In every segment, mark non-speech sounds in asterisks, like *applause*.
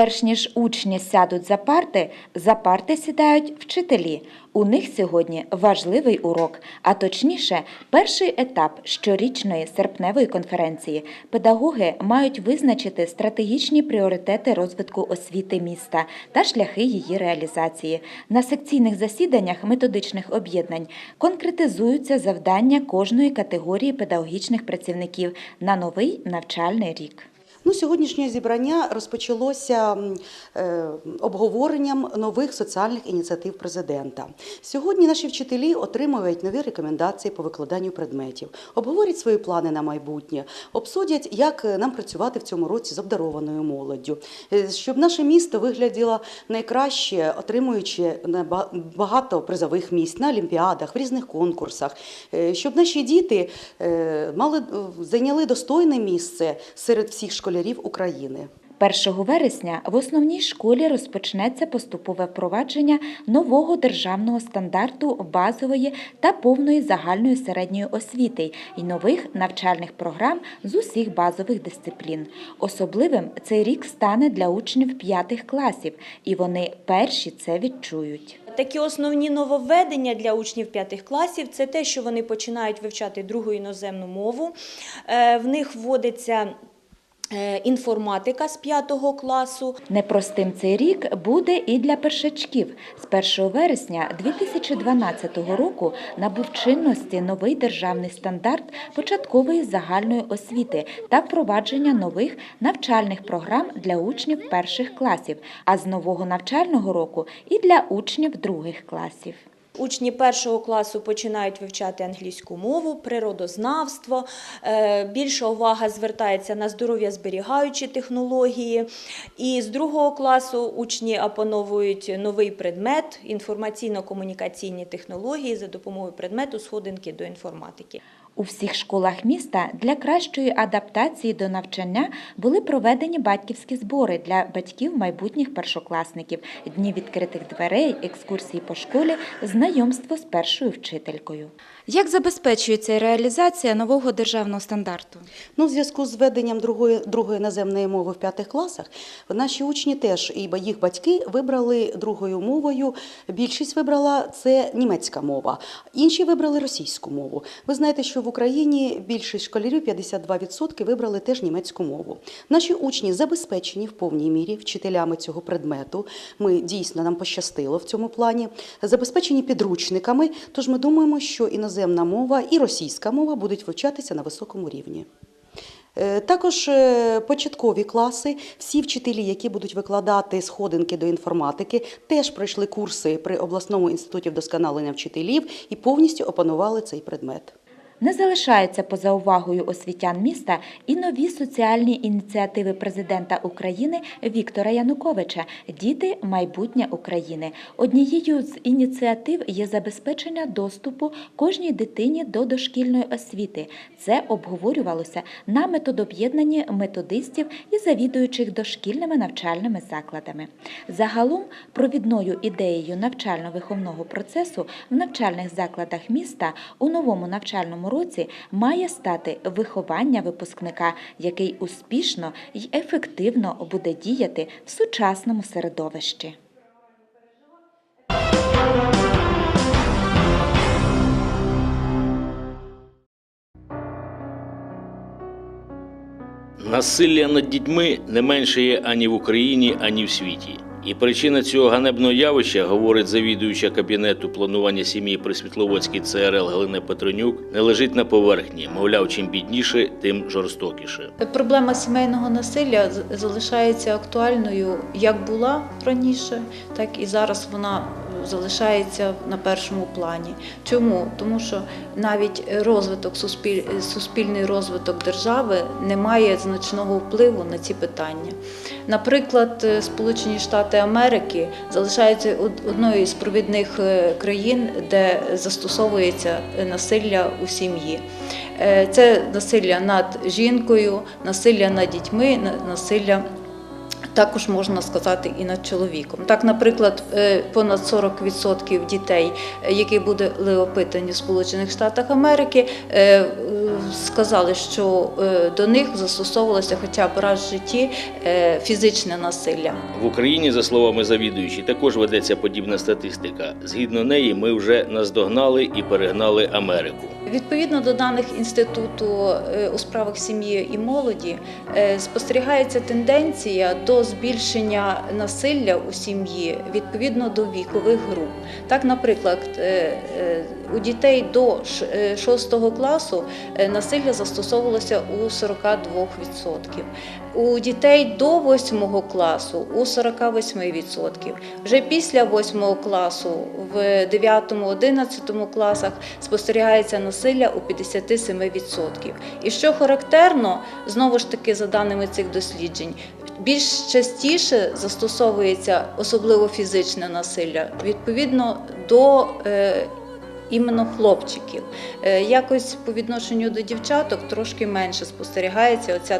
Перш ніж учні сядуть за парти, за парти сідають вчителі. У них сьогодні важливий урок, а точніше, перший етап щорічної серпневої конференції. Педагоги мають визначити стратегічні пріоритети розвитку освіти міста та шляхи її реалізації. На секційних засіданнях методичних об'єднань конкретизуються завдання кожної категорії педагогічних працівників на новий навчальний рік. Ну, сьогоднішнє зібрання розпочалося е, обговоренням нових соціальних ініціатив президента. Сьогодні наші вчителі отримують нові рекомендації по викладанню предметів, обговорять свої плани на майбутнє, обсудять, як е, нам працювати в цьому році з обдарованою молоддю, е, щоб наше місто вигляділо найкраще, отримуючи багато призових місць на олімпіадах, в різних конкурсах, щоб наші діти мали зайняли достойне місце серед всіх школярів України. 1 вересня в основній школі розпочнеться поступове впровадження нового державного стандарту базової та повної загальної середньої освіти і нових навчальних програм з усіх базових дисциплін. Особливим цей рік стане для учнів п'ятих класів, і вони перші це відчують. Такі основні нововведення для учнів п'ятих класів це те, що вони починають вивчати другу іноземну мову. Е, В них вводиться інформатика з п'ятого класу. Непростим цей рік буде і для першачків. З 1 вересня 2012 року набув чинності новий державний стандарт початкової загальної освіти та впровадження нових навчальних програм для учнів перших класів, а з нового навчального року і для учнів других класів. Учні першого класу починають вивчати англійську мову, природознавство. е, Більша увага звертається на здоров'я зберігаючі технології. І з другого класу учні опановують новий предмет інформаційно-комунікаційні технології за допомогою предмету сходинки до інформатики. У всіх школах міста для кращої адаптації до навчання були проведені батьківські збори для батьків майбутніх першокласників, дні відкритих дверей, екскурсії по школі, знайомство з першою вчителькою. Як забезпечується реалізація нового державного стандарту? Ну, в зв'язку з введенням другої, другої іноземної мови в п'ятих класах, наші учні теж і їх батьки вибрали другою мовою. Більшість вибрала це німецька мова, інші вибрали російську мову. Ви знаєте, що в Україні більшість школярів, 52%, вибрали теж німецьку мову. Наші учні забезпечені в повній мірі вчителями цього предмету. Ми дійсно нам пощастило в цьому плані. Забезпечені підручниками. Тож ми думаємо, що іноземна мова і російська мова будуть вивчатися на високому рівні. Е, Також е, початкові класи, всі вчителі, які будуть викладати сходинки до інформатики, теж пройшли курси при обласному інституті вдосконалення вчителів і повністю опанували цей предмет. Не залишаються поза увагою освітян міста і нові соціальні ініціативи президента України Віктора Януковича Діти майбутнє України. Однією з ініціатив є забезпечення доступу кожній дитині до дошкільної освіти. Це обговорювалося на методоб'єднанні методистів і завідуючих дошкільними навчальними закладами. Загалом провідною ідеєю навчально-виховного процесу в навчальних закладах міста у новому навчальному році має стати виховання випускника, який успішно й ефективно буде діяти в сучасному середовищі. Насилля над дітьми не менше є ані в Україні, ані в світі. І причина цього ганебного явища, говорить завідуюча кабінету планування сім'ї при Світловодській ЦРЛ Галина Петренюк, не лежить на поверхні. Мовляв, чим бідніше, тим жорстокіше. Проблема сімейного насилля залишається актуальною як була раніше, так і зараз вона залишається на першому плані. Чому? Тому що навіть розвиток суспіль... суспільний розвиток держави не має значного впливу на ці питання. Наприклад, е, Сполучені Штати Америки залишаються од- одною з провідних е, країн, де застосовується е, насилля у сім'ї. Це насилля над жінкою, насилля над дітьми, насилля також можна сказати і над чоловіком. Так, наприклад, е, понад 40% дітей, е, які були опитані в Сполучених Штатах Америки, е, сказали, що до них застосовувалося хоча б раз в житті фізичне насилля. В Україні, за словами завідуючі, також ведеться подібна статистика. Згідно неї, ми вже наздогнали і перегнали Америку. Відповідно до даних інституту у справах сім'ї і молоді спостерігається тенденція до збільшення насилля у сім'ї відповідно до вікових груп. Так, наприклад, е, е, у дітей до 6 класу е, насилля застосовувалося у 42%. У дітей до 8 класу у 48%. Вже після 8 класу в 9-11 класах спостерігається насилля у 57%. І що характерно, знову ж таки, за даними цих досліджень, більш частіше застосовується особливо фізичне насилля відповідно до е, іменно хлопчиків. Е, Якось по відношенню до дівчаток трошки менше спостерігається оця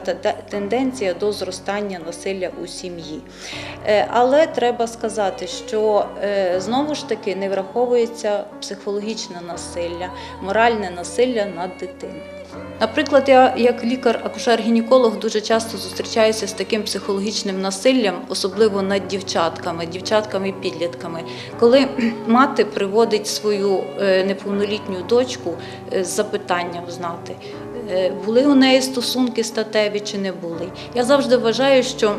тенденція до зростання насилля у сім'ї. Е, Але треба сказати, що знову ж таки не враховується психологічне насилля, моральне насилля над дитиною. Наприклад, я як лікар-акушер-гінеколог дуже часто зустрічаюся з таким психологічним насиллям, особливо над дівчатками, дівчатками-підлітками, Коли *clears throat* мати приводить свою е, неповнолітню дочку е, з запитанням знати, е, були у неї стосунки статеві чи не були. Я завжди вважаю, що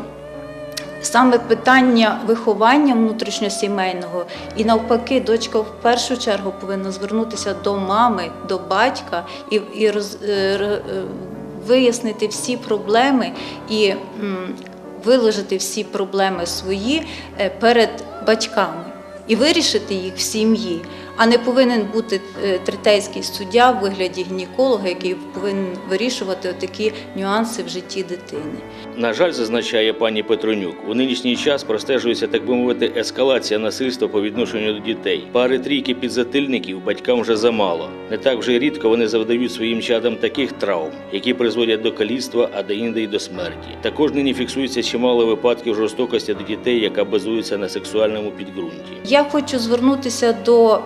Саме питання виховання внутрішньосімейного і навпаки, дочка в першу чергу повинна звернутися до мами, до батька і, і роз, е, е, вияснити всі проблеми і виложити всі проблеми свої е, перед батьками і вирішити їх в сім'ї. А не повинен бути е, третейський суддя в вигляді гінеколога, який повинен вирішувати такі нюанси в житті дитини. На жаль, зазначає пані Петронюк, у нинішній час простежується, так би мовити, ескалація насильства по відношенню до дітей. Пари трійки підзатильників батькам вже замало. Не так вже рідко вони завдають своїм чадам таких травм, які призводять до каліцтва, а де-інде й до смерті. Також нині фіксується чимало випадків жорстокості до дітей, яка базується на сексуальному підґрунті. Я хочу звернутися до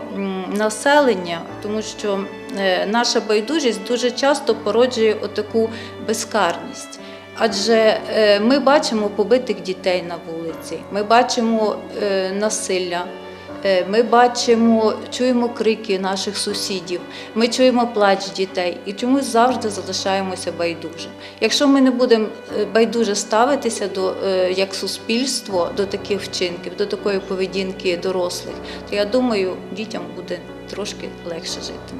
населення, тому що е, наша байдужість дуже часто породжує отаку безкарність. Адже е, ми бачимо побитих дітей на вулиці, ми бачимо е, насилля, ми бачимо, чуємо крики наших сусідів, ми чуємо плач дітей і чомусь завжди залишаємося байдужим. Якщо ми не будемо е, байдуже ставитися до е, як суспільство до таких вчинків, до такої поведінки дорослих, то я думаю, дітям буде трошки легше жити.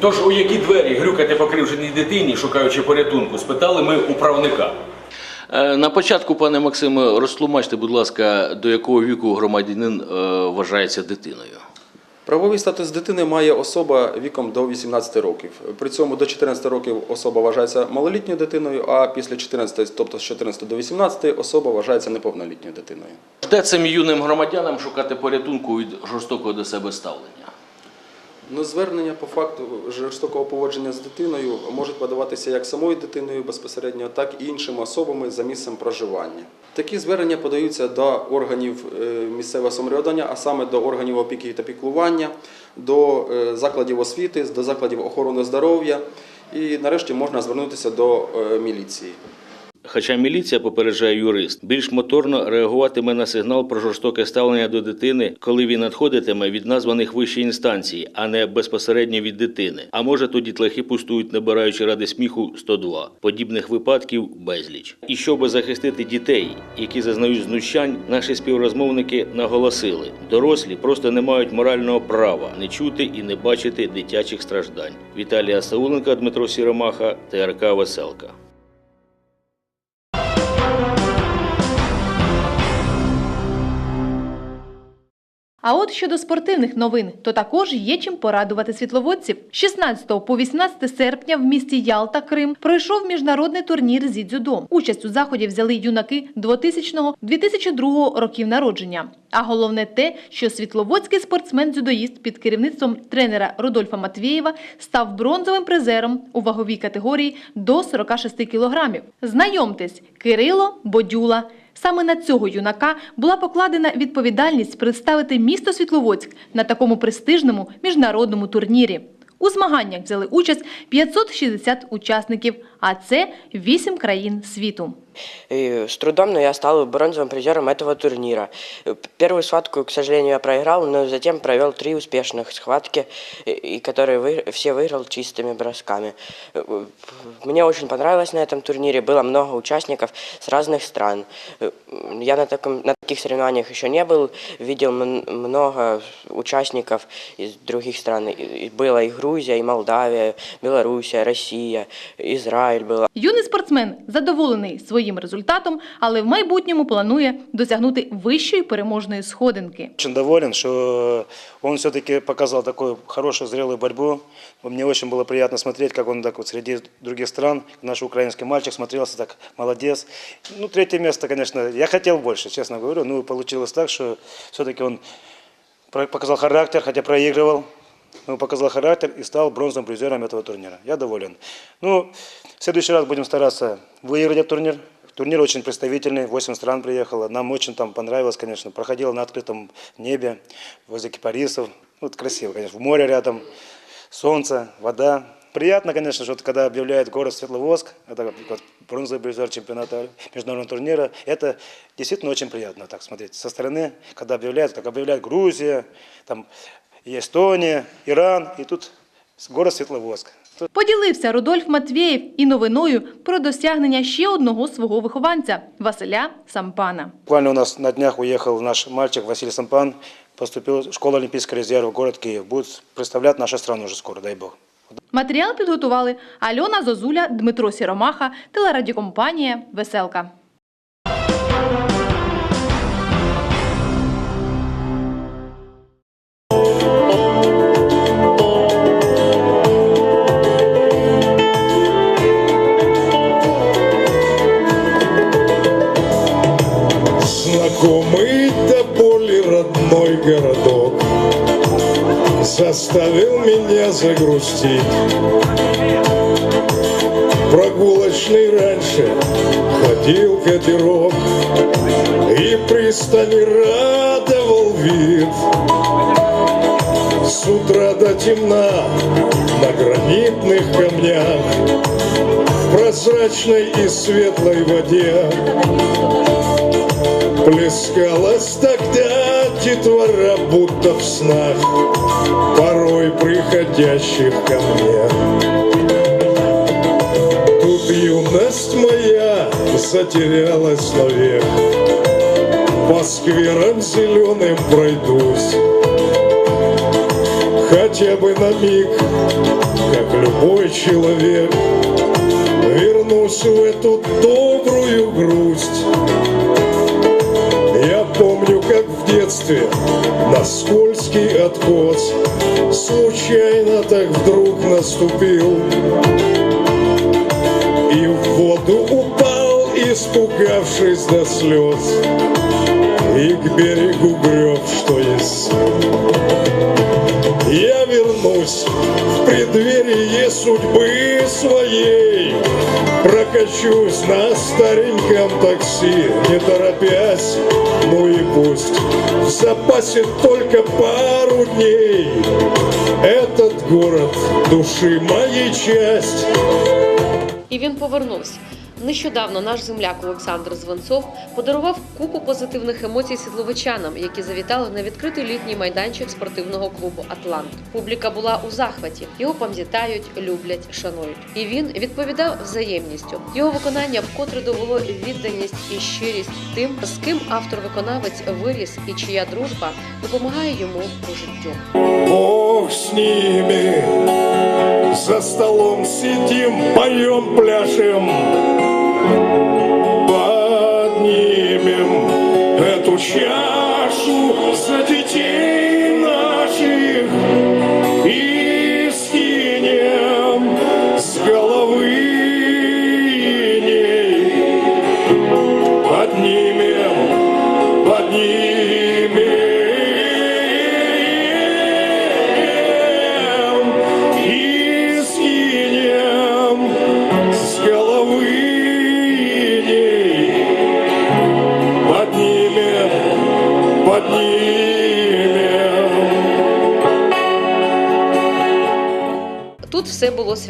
Тож у які двері грюкати покривженій дитині, шукаючи порятунку, спитали ми у правника. Е, На початку, пане Максиме, розтлумачте, будь ласка, до якого віку громадянин е, вважається дитиною. Правовий статус дитини має особа віком до 18 років. При цьому до 14 років особа вважається малолітньою дитиною, а після 14, тобто з 14 до 18, особа вважається неповнолітньою дитиною. Де цим юним громадянам шукати порятунку від жорстокого до себе ставлення? Ну, звернення по факту жорстокого поводження з дитиною можуть подаватися як самою дитиною безпосередньо, так і іншими особами за місцем проживання. Такі звернення подаються до органів е, місцевого самоврядування, а саме до органів опіки та піклування, до е, закладів освіти, до закладів охорони здоров'я. І нарешті можна звернутися до е, міліції. Хоча міліція, попереджає юрист, більш моторно реагуватиме на сигнал про жорстоке ставлення до дитини, коли він надходитиме від названих вищої інстанції, а не безпосередньо від дитини. А може тоді тлахи пустують, набираючи ради сміху 102. Подібних випадків безліч. І щоби захистити дітей, які зазнають знущань, наші співрозмовники наголосили: дорослі просто не мають морального права не чути і не бачити дитячих страждань. Віталія Сауленка, Дмитро Сіромаха, ТРК Веселка. А от щодо спортивних новин, то також є чим порадувати світловодців. З 16 по 18 серпня в місті Ялта, Крим, пройшов міжнародний турнір зі дзюдо. Участь у заході взяли юнаки 2000-2002 років народження. А головне те, що світловодський спортсмен-дзюдоїст під керівництвом тренера Рудольфа Матвєєва став бронзовим призером у ваговій категорії до 46 кілограмів. Знайомтесь, Кирило Бодюла. Саме на цього юнака була покладена відповідальність представити місто Світловодськ на такому престижному міжнародному турнірі. У змаганнях взяли участь 560 учасників, а це 8 країн світу. С трудом, но я стал бронзовым призером этого турнира. Первую схватку, к сожалению, я проиграл, но затем провел три успешных схватки, и которые вы- все выиграл чистыми бросками. Мне очень понравилось на этом турнире, было много участников с разных стран. Я на, таком, на таких соревнованиях еще не был, видел мн- много участников из других стран. И- и Была и Грузия, и Молдавия, Белоруссия, Россия, Израиль. Юний спортсмен задоволений своїм результатом, але в майбутньому планує досягнути вищої переможної сходинки. Очень доволен, что он все-таки показал такую хорошую, зрелую борьбу. Мне очень было приятно смотреть, как он так вот среди других стран, наш украинский мальчик смотрелся так, молодец. Ну, третье место, конечно, я хотел больше, честно говорю, но получилось так, что все-таки он про- показал характер, хотя проигрывал, но показал характер и стал бронзовым призером этого турнира. Я доволен. Ну, в следующий раз будем стараться выиграть этот турнир. Турнир очень представительный, 8 стран приехало. Нам очень там понравилось, конечно. Проходило на открытом небе, возле кипарисов. Ну, это красиво, конечно. В море рядом, солнце, вода. Приятно, конечно, что вот когда объявляет город Светловодск, это вот бронзовый призер чемпионата международного турнира, это действительно очень приятно так смотреть. Со стороны, когда объявляют, как объявляет Грузия, там и Эстония, Иран, и тут город Светловодск. Поділився Рудольф Матвєєв і новиною про досягнення ще одного свого вихованця Василя Сампана. Буквально у нас на днях уехал наш мальчик Василий Сампан, поступил в школу Олимпийского резерва, город Киев. Будет представлять нашу страну уже скоро, дай бог. Матеріал підготували Альона Зозуля, Дмитро Сіромаха, телерадіокомпанія Веселка. Знакомый до боли родной городок Заставил меня загрустить. Прогулочный раньше ходил катерок И пристани радовал вид. С утра до темна на гранитных камнях В прозрачной и светлой воде Плескалась тогда детвора, будто в снах, Порой приходящих ко мне. Тут юность моя затерялась навек, По скверам зеленым пройдусь, Хотя бы на миг, как любой человек, Вернусь в эту добрую грусть, детстве на скользкий откос Случайно так вдруг наступил. И в воду упал, испугавшись до слез. И к берегу греб, что есть. Я вернусь в преддверие судьбы своей. Прокачусь на стареньком такси, не торопясь Ну и пусть в запасе только пару дней Этот город души моей часть І він повернувся. Нещодавно наш земляк Олександр Званцов подарував купу позитивних емоцій сідловичанам, які завітали на відкритий літній майданчик спортивного клубу Атлант. Публіка була у захваті. Його пам'ятають, люблять, шанують. І він відповідав взаємністю. Його виконання вкотре довело відданість і щирість тим, з ким автор-виконавець виріс і чия дружба допомагає йому по життю. Бог с ними, за столом сидим, поем, пляшем, Church.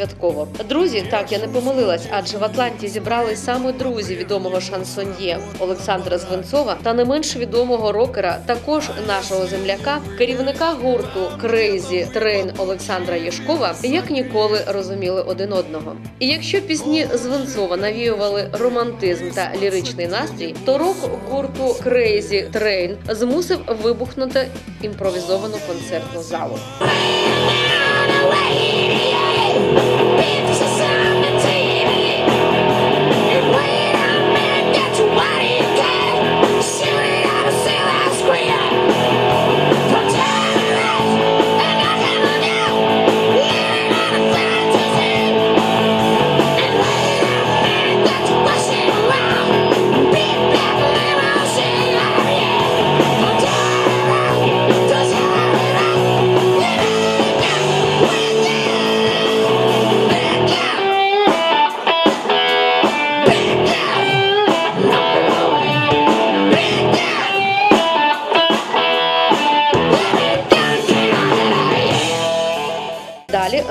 Святково. Друзі, так я не помилилась, адже в Атланті зібрали саме друзі відомого шансоньє Олександра Звинцова та не менш відомого рокера, також нашого земляка, керівника гурту Crazy Train Олександра Єшкова, як ніколи розуміли один одного. І якщо пісні Звинцова навіювали романтизм та ліричний настрій, то рок гурту Crazy Train змусив вибухнути імпровізовану концертну залу.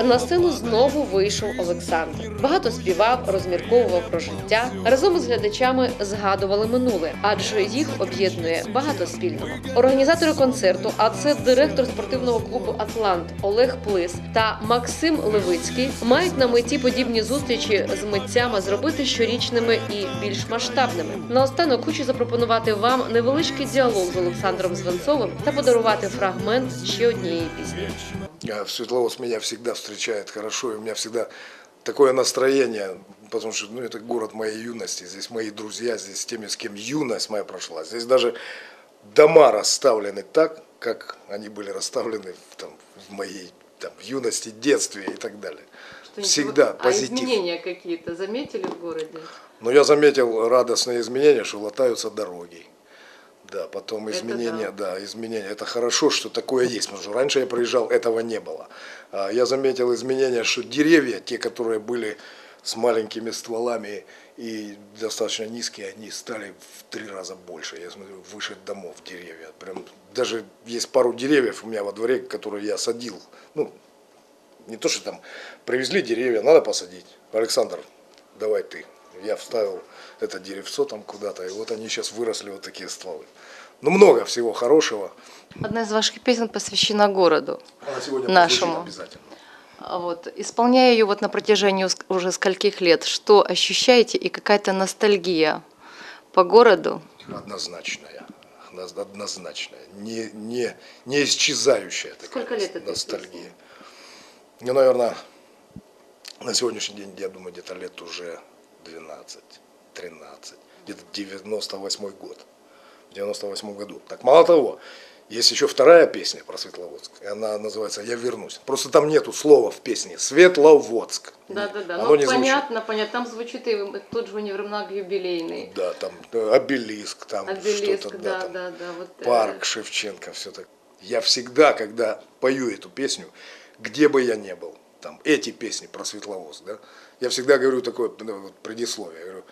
На сцену знову вийшов Олександр. Багато співав, розмірковував про життя. Разом із глядачами згадували минуле, адже їх об'єднує багато спільного. Організатори концерту, а це директор спортивного клубу Атлант Олег Плис та Максим Левицький, мають на меті подібні зустрічі з митцями зробити щорічними і більш масштабними. Наостанок хочу запропонувати вам невеличкий діалог з Олександром Звенцовим та подарувати фрагмент ще однієї пісні. А Светловодск меня всегда встречает хорошо, и у меня всегда такое настроение, потому что ну, это город моей юности, здесь мои друзья, здесь с теми, с кем юность моя прошла. Здесь даже дома расставлены так, как они были расставлены в, там, в моей там, юности, детстве и так далее. Всегда А позитив. какие-то заметили в городе? Но я заметил радостные изменения, что латаются дороги. Да, потом Это изменения, да. изменения. Это хорошо, что такое есть, потому что раньше я приезжал, этого не было. А, Я заметил изменения, что деревья, те, которые были с маленькими стволами и достаточно низкие, они стали в три раза больше. Я смотрю, выше домов деревья. Прям даже есть пару деревьев у меня во дворе, которые я садил. Ну, не то, что там привезли деревья, надо посадить. Александр, давай ты. Я вставил это деревцо там куда-то, и вот они сейчас выросли вот такие стволы. Ну, много всего хорошего. Одна из ваших песен посвящена городу. Она сегодня Нашему. обязательно. А Вот, исполняя ее вот на протяжении уже скольких лет, что ощущаете и какая-то ностальгия по городу? Однозначная. Одноз- Однозначная. Не, не, не исчезающая такая Сколько лет ностальгия. Ну, наверное, на сегодняшний день, я думаю, где-то лет уже 12, 13. Где-то 98 год. В 98 году. Так мало того, есть еще вторая песня про Светловодск. И она называется «Я вернусь». Просто там нету слова в песне «Светловодск». Да, да, да. Оно Ну, не звучит. понятно, понятно. Там звучит и тот же универмаг юбилейный. Да, там э, обелиск, там Обелиск, что-то, да, там, да, да. Вот, э, парк Шевченко, все так. Я всегда, когда пою эту песню, где бы я ни был, там эти песни про Светловоз, да, я всегда говорю такое ну, вот предисловие, я говорю, э,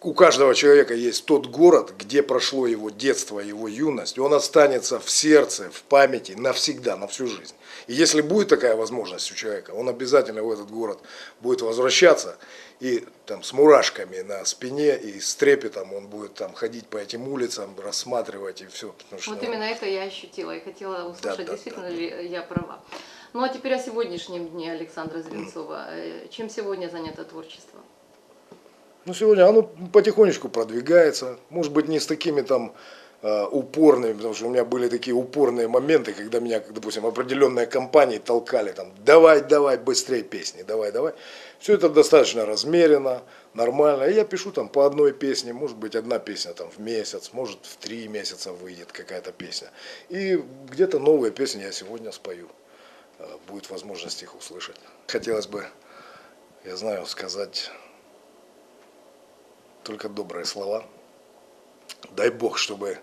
у каждого человека есть тот город, где прошло его детство, его юность, он останется в сердце, в памяти навсегда, на всю жизнь. И если будет такая возможность у человека, он обязательно в этот город будет возвращаться, и там с мурашками на спине, и с трепетом он будет там ходить по этим улицам, рассматривать и все. Что, Вот именно это я ощутила и хотела услышать, Да, да, действительно ли я права. Ну а теперь о сегодняшнем дне Александра Звинцова. Э, Чем сегодня занято творчество? Ну, сегодня оно потихонечку продвигается. Может быть, не с такими там э, упорными, потому что у меня были такие упорные моменты, когда меня, допустим, определенные компании толкали там, давай, давай, быстрее песни, давай, давай. Все это достаточно размеренно, нормально. И я пишу там по одной песне, может быть, одна песня там в месяц, может, в три месяца выйдет какая-то песня. И где-то новые песни я сегодня спою. Э, Будет возможность их услышать. Хотелось бы, я знаю, сказать только добрые слова. Дай Бог, чтобы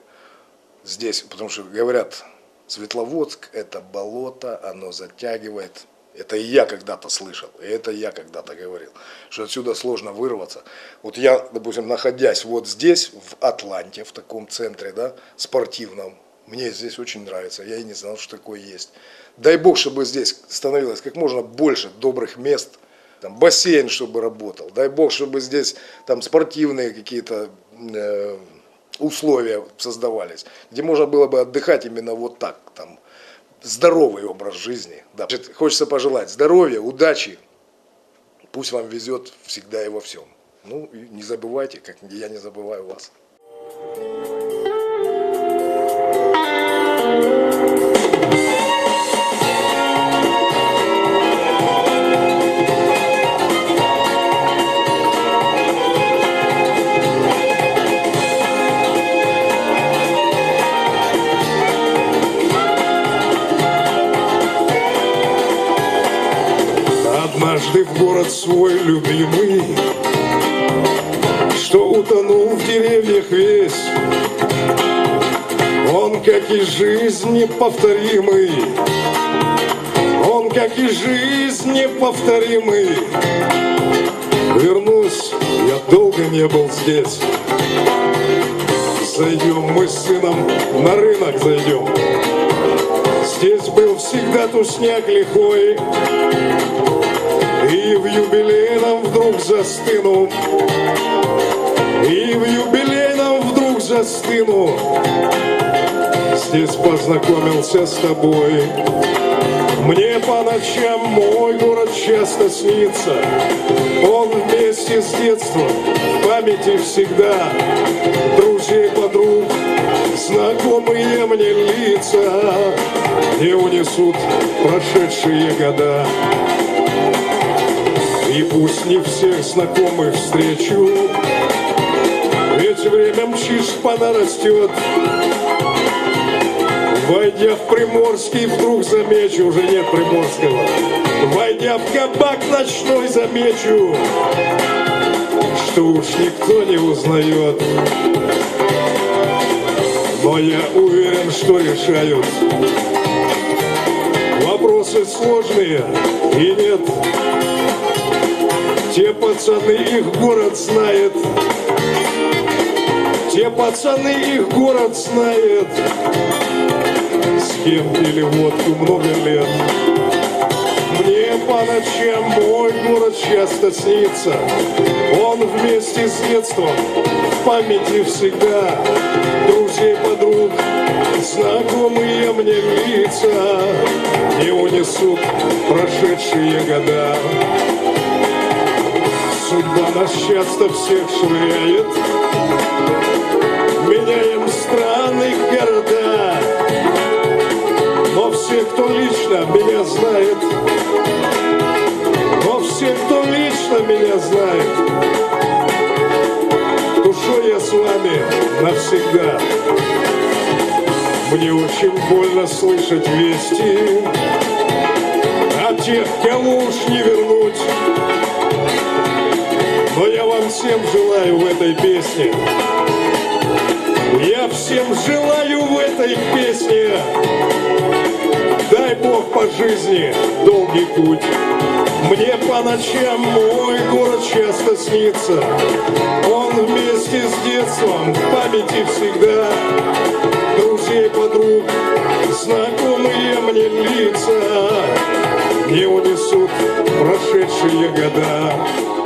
здесь, потому что говорят, Светловодск – это болото, оно затягивает. Это и я когда-то слышал, и это я когда-то говорил, что отсюда сложно вырваться. Вот я, допустим, находясь вот здесь, в Атланте, в таком центре, да, спортивном, Мне здесь очень нравится, я и не знал, что такое есть. Дай бог, чтобы здесь становилось как можно больше добрых мест, там бассейн, чтобы работал. Дай бог, чтобы здесь там спортивные какие-то э, условия создавались, где можно было бы отдыхать именно вот так, там здоровый образ жизни. Да. Значит, Хочется пожелать здоровья, удачи, пусть вам везет всегда и во всем. Ну и не забывайте, как я не забываю вас. Однажды в город свой любимый, Что утонул в деревьях весь, Он, как и жизнь, неповторимый, Он, как и жизнь, неповторимый. Вернусь, я долго не был здесь. Зайдем мы с сыном, на рынок зайдем. Здесь был всегда тусняк лихой, и в юбилейном вдруг застыну И в юбилейном вдруг застыну Здесь познакомился с тобой. Мне по ночам мой город часто снится. Он вместе с детством в памяти всегда. Друзей, подруг, знакомые мне лица Не унесут прошедшие года и пусть не всех знакомых встречу, Ведь время мчишь понарастет. Войдя в Приморский, вдруг замечу, уже нет Приморского. Войдя в кабак ночной, замечу, что уж никто не узнает. Но я уверен, что решают вопросы сложные и нет. Те пацаны, их город знает. Те пацаны, их город знает. С кем пили водку много лет. Мне по ночам мой город часто снится. Он вместе с детством в памяти всегда. Друзей, подруг, знакомые мне лица Не унесут прошедшие года. Судьба нас часто всех швыряет, Меняем страны, города. Но все, кто лично меня знает, Но все, кто лично меня знает, Душой я с вами навсегда. Мне очень больно слышать вести О тех, кого уж не вернуть. Вам всем желаю в этой песне. Я всем желаю в этой песне. Дай Бог по жизни долгий путь. Мне по ночам мой город часто снится. Он вместе с детством в памяти всегда. Друзей, подруг, знакомые мне лица. Не унесут прошедшие года